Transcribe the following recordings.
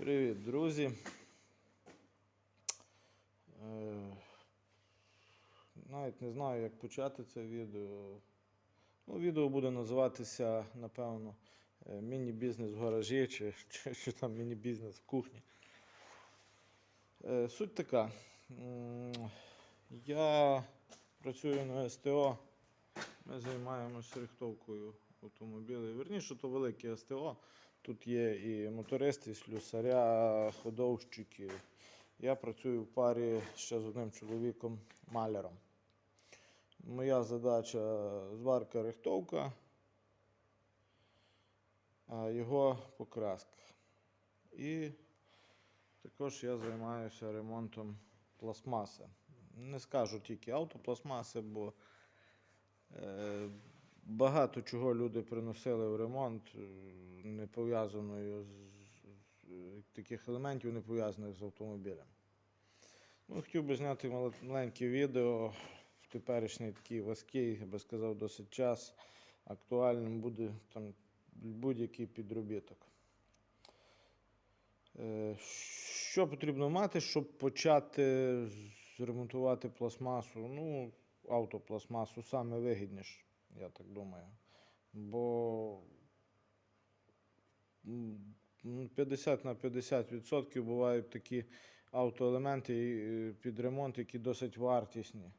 Привіт, друзі. Е, Навіть не знаю, як почати це відео. Ну, відео буде називатися, напевно, е, міні-бізнес в гаражі чи, чи, чи там міні-бізнес в кухні. Е, Суть така. Я працюю на СТО. Ми займаємося рихтовкою автомобілів. Верніше, то велике СТО. Тут є і мотористи, і слюсаря, ходовщики. Я працюю в парі ще з одним чоловіком маляром. Моя задача зварка рихтовка, а його покраска. І також я займаюся ремонтом пластмаси. Не скажу тільки автопластмаси, бо багато чого люди приносили в ремонт, е, не пов'язаною з, таких елементів, не пов'язаних з автомобілем. Ну, хотів би зняти маленьке відео в теперішній такий важкий, я би сказав, досить час. Актуальним буде там будь-який підробіток. Е, Що потрібно мати, щоб почати ремонтувати пластмасу? Ну, автопластмасу саме вигідніше, я так думаю. Бо м, м, 50 на 50% бувають такі автоелементи е, під ремонт, які досить вартісні.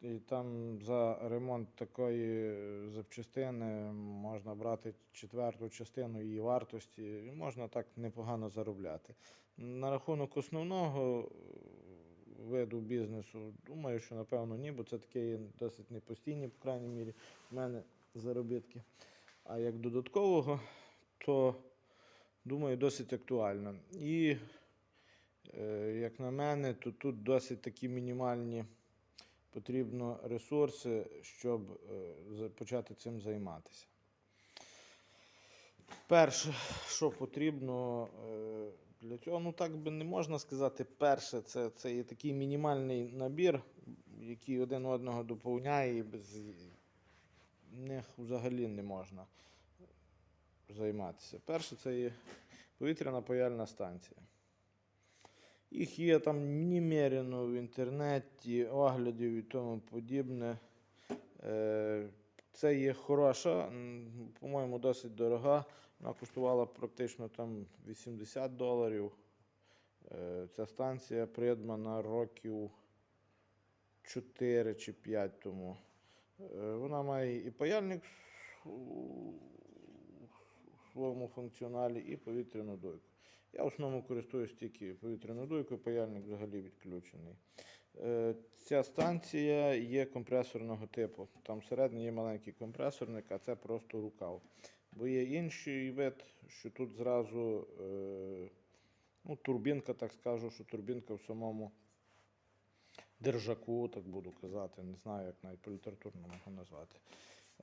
І там за ремонт такої е, запчастини можна брати четверту частину її вартості, і можна так непогано заробляти. На рахунок основного виду бізнесу, думаю, що напевно ні, бо це таке є досить непостійні, по крайній мірі, в мене заробітки. А як додаткового, то думаю, досить актуально. І, е, як на мене, то тут досить такі мінімальні потрібно ресурси, щоб е, почати цим займатися. Перше, що потрібно е, для цього, ну так би не можна сказати, перше, це, це є такий мінімальний набір, який один одного доповняє, і без них взагалі не можна займатися. Перше, це є повітряна паяльна станція. Їх є там немерено в інтернеті, оглядів і тому подібне. Е, Це є хороша, по-моєму, досить дорога. Вона коштувала практично там 80 доларів. Е, Ця станція придбана років 4 чи 5 тому. Е, Вона має і паяльник у своєму функціоналі, і повітряну дойку. Я в основному користуюсь тільки повітряною дуйкою, паяльник взагалі відключений. Е, Ця станція є компресорного типу. Там всередині є маленький компресорник, а це просто рукав. Бо є інший вид, що тут зразу е, ну, турбінка, так скажу, що турбінка в самому держаку, так буду казати. Не знаю, як навіть по літературному його назвати.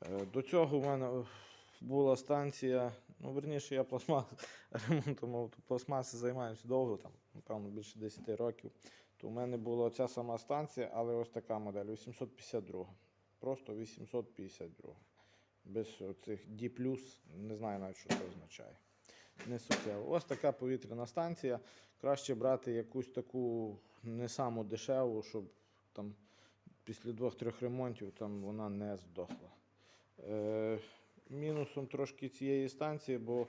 Е, До цього в мене була станція, ну, верніше, я пластмас, ремонтом автопластмаси займаюся довго, там, напевно, більше 10 років. То в мене була ця сама станція, але ось така модель 852. Просто 852. Без оцих D+, не знаю навіть, що це означає. Не суттєво. Ось така повітряна станція. Краще брати якусь таку не саму дешеву, щоб там після двох-трьох ремонтів там вона не здохла. Е, мінусом трошки цієї станції, бо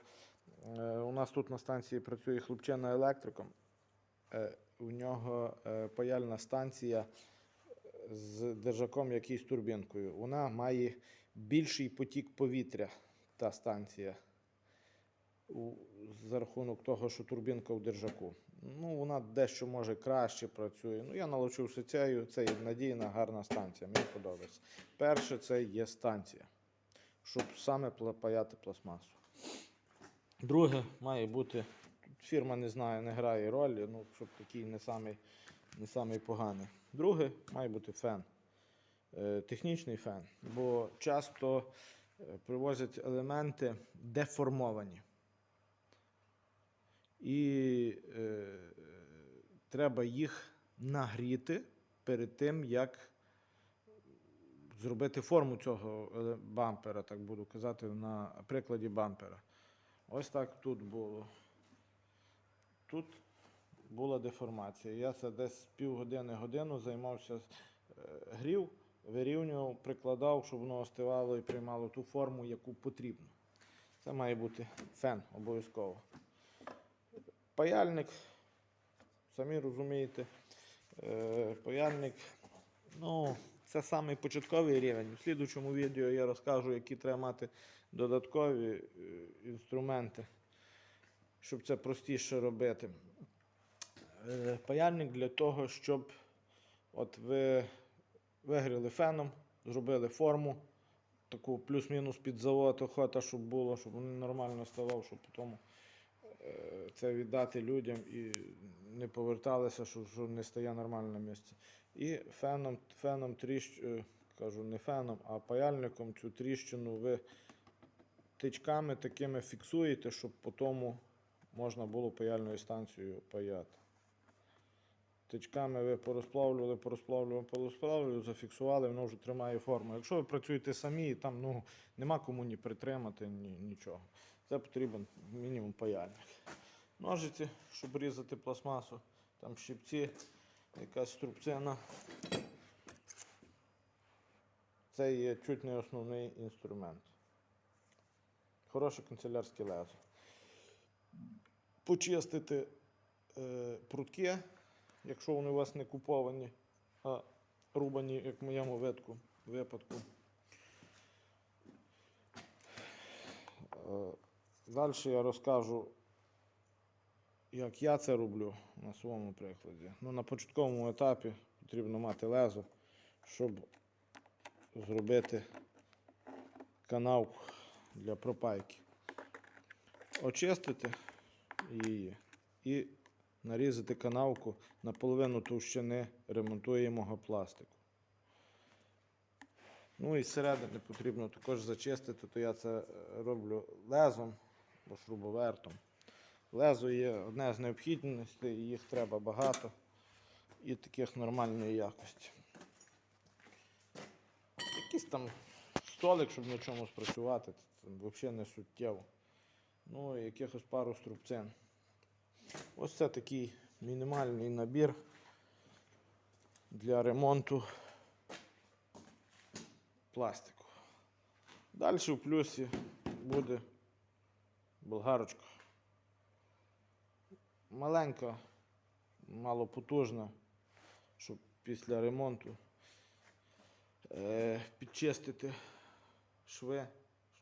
е, у нас тут на станції працює хлопчина електриком. Е, у нього е, паяльна станція з держаком, який з турбінкою. Вона має більший потік повітря, та станція. У, за рахунок того, що турбінка в держаку. Ну, вона дещо може краще працює. Ну, я налучився цією, це є надійна, гарна станція. Мені подобається. Перше, це є станція, щоб саме паяти пластмасу. Друге, має бути. Фірма не знаю, не грає ролі, ну, щоб такий не самий, не самий поганий. Друге, має бути фен. Е, технічний фен. Бо часто е, привозять елементи деформовані. І е, треба їх нагріти перед тим, як зробити форму цього бампера, так буду казати, на прикладі бампера. Ось так тут було. тут була деформація. Я це десь півгодини годину займався, е, грів, вирівнював, прикладав, щоб воно остивало і приймало ту форму, яку потрібно. Це має бути фен обов'язково. Паяльник, самі розумієте, е, паяльник, ну, це самий початковий рівень. У слідучому відео я розкажу, які треба мати додаткові е, інструменти, щоб це простіше робити. Е, Паяльник для того, щоб от ви вигріли феном, зробили форму, таку плюс-мінус під завод охота, щоб було, щоб він нормально ставав, щоб потім е, це віддати людям і не поверталися, що, що не стає нормально на місці. І феном, феном тріщ, е, кажу, не феном, а паяльником цю тріщину ви тичками такими фіксуєте, щоб потім можна було паяльною станцією паяти. Тичками ви порозплавлювали, порозплавлювали, порозплавлювали, зафіксували, воно вже тримає форму. Якщо ви працюєте самі, там ну, нема кому ні притримати, ні, нічого. Це потрібен мінімум паяльник. Ножиці, щоб різати пластмасу, там щипці, якась струбцина. Це є чуть не основний інструмент. Хороше канцелярське лезо. Почистити е, прутки, якщо вони у вас не куповані, а рубані, як в моєму випадку. випадку. Е, Далі я розкажу, як я це роблю на своєму прикладі. Ну, на початковому етапі потрібно мати лезо, щоб зробити канавку для пропайки. Очистити її і нарізати канавку на половину товщини ремонтуємого пластику. Ну і зсередини потрібно також зачистити, то я це роблю лезом або шрубовертом. Лезо є одне з необхідностей, їх треба багато і таких нормальної якості. Якийсь там столик, щоб на чомусь працювати, це взагалі не суттєво. Ну і якихось пару струбцин. Ось це такий мінімальний набір для ремонту пластику. Далі в плюсі буде болгарочка. Маленька, малопотужна, щоб після ремонту е, підчистити шви,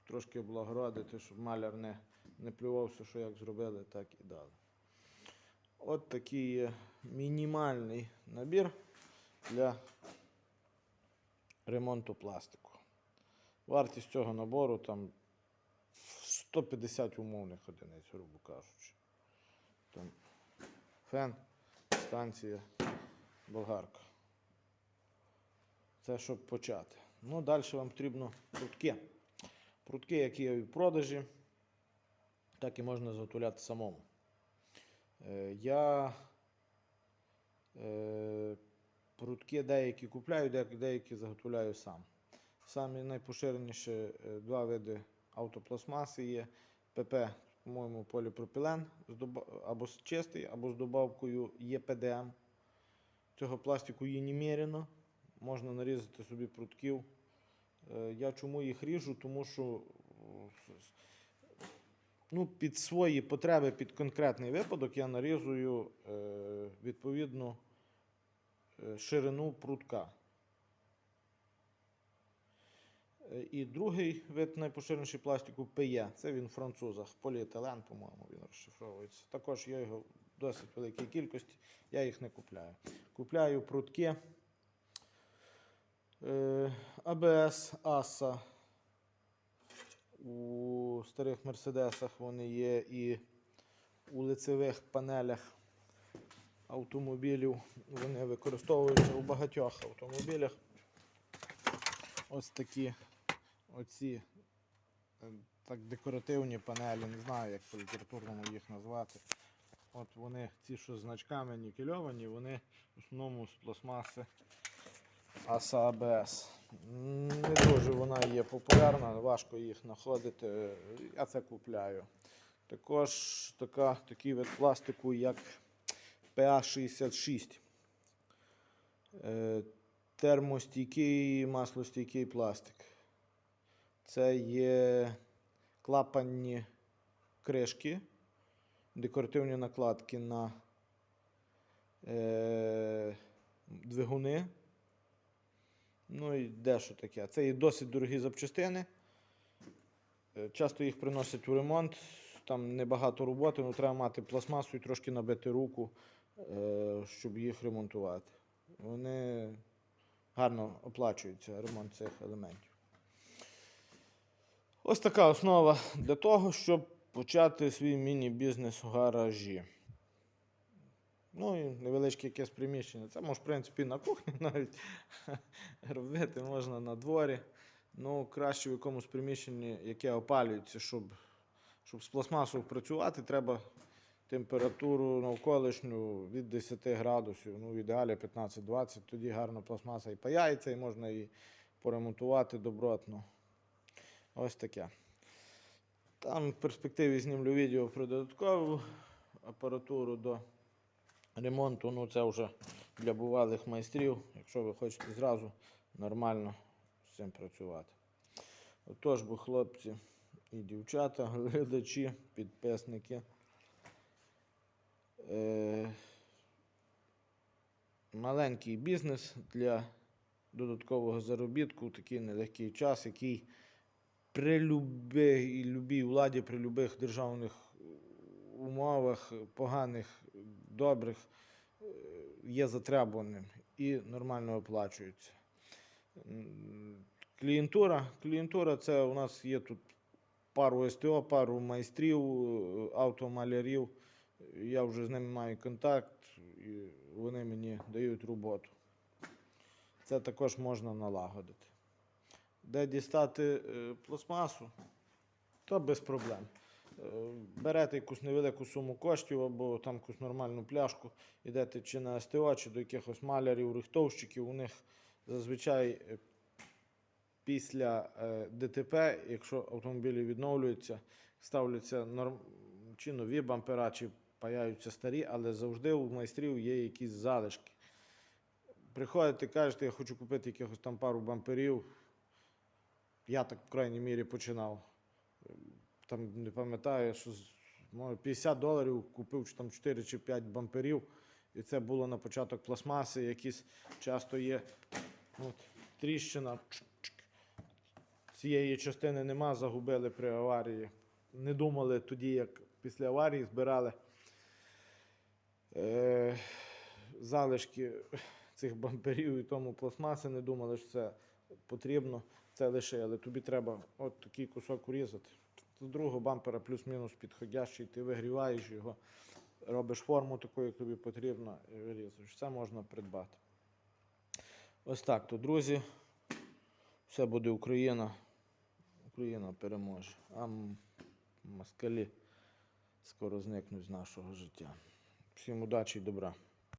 трошки облагородити, щоб маляр не, не плювався, що як зробили, так і дали. От такий є мінімальний набір для ремонту пластику. Вартість цього набору там 150 умовних одиниць, грубо кажучи. Там фен, станція, болгарка. Це щоб почати. Ну, далі вам потрібно прутки. Прутки, які є в продажі, так і можна заготовляти самому. Е, Я е, прутки деякі купляю, деякі заготовляю сам. Самі найпоширеніше е, два види автопластмаси є. ПП, по-моєму, поліпропілен або чистий, або з добавкою ЄПДМ. Цього пластику є немерено. Можна нарізати собі прутків. Я чому їх ріжу? Тому що ну, під свої потреби, під конкретний випадок я нарізую е, відповідну е, ширину прутка. Е, І другий вид найпоширеніший пластику ПЕ. Це він в французах. Поліетилен, по-моєму, він розшифровується. Також є його в досить великій кількості. Я їх не купляю. Купляю прутки. Е, АБС, АСА. У старих Мерседесах вони є і у лицевих панелях автомобілів. Вони використовуються у багатьох автомобілях. Ось такі оці е, так декоративні панелі, не знаю, як по літературному їх назвати. От вони, ці, що значками нікельовані, вони в основному з пластмаси ABS. Не дуже вона є популярна, важко їх знаходити. Я це купляю. Також така, такий вид пластику, як PA66. Е, термостійкий, маслостійкий пластик. Це є клапанні кришки, декоративні накладки на е, двигуни. Ну і дещо таке. Це є досить дорогі запчастини. Е, Часто їх приносять у ремонт. Там небагато роботи, ну треба мати пластмасу і трошки набити руку, е, щоб їх ремонтувати. Вони гарно оплачуються, ремонт цих елементів. Ось така основа для того, щоб почати свій міні-бізнес у гаражі. Ну і невеличке якесь приміщення. Це може, в принципі, на кухні навіть робити можна на дворі. Ну, краще в якомусь приміщенні, яке опалюється, щоб, щоб з пластмасою працювати, треба температуру навколишню від 10 градусів, ну в ідеалі 15-20, тоді гарно пластмаса і паяється, і можна її поремонтувати добротно. Ось таке. Там в перспективі знімлю відео про додаткову апаратуру до ремонту. Ну, це вже для бувалих майстрів, якщо ви хочете зразу нормально з цим працювати. Отож, бо хлопці і дівчата, глядачі, підписники. Е, маленький бізнес для додаткового заробітку такий нелегкий час, який при любій, любій владі, при любих державних умовах, поганих, добрих, е, є затребуваним і нормально оплачується. Клієнтура. Клієнтура це у нас є тут пару СТО, пару майстрів, е, автомалярів. Я вже з ними маю контакт, і вони мені дають роботу. Це також можна налагодити. Де дістати е, пластмасу, то без проблем. Е, Берете якусь невелику суму коштів або там якусь нормальну пляшку, йдете чи на СТО, чи до якихось малярів, рихтовщиків. У них зазвичай е, після е, ДТП, якщо автомобілі відновлюються, ставляться норм... чи нові бампера, чи паяються старі, але завжди у майстрів є якісь залишки. Приходите, кажете, я хочу купити якихось там пару бамперів. Я так, в крайній мірі, починав. Там не пам'ятаю, що з- 50 доларів купив чи там 4 чи 5 бамперів. І це було на початок пластмаси, якісь часто є от, тріщина. Цієї частини нема, загубили при аварії. Не думали тоді, як після аварії збирали е, залишки цих бамперів і тому пластмаси, не думали, що це потрібно. Це лишили. Тобі треба от такий кусок урізати. З другого бампера плюс-мінус підходящий, ти вигріваєш його, робиш форму таку, як тобі потрібно, і вирізуєш. Це можна придбати. Ось так то, друзі. Все буде Україна. Україна переможе. А москалі скоро зникнуть з нашого життя. Всім удачі і добра.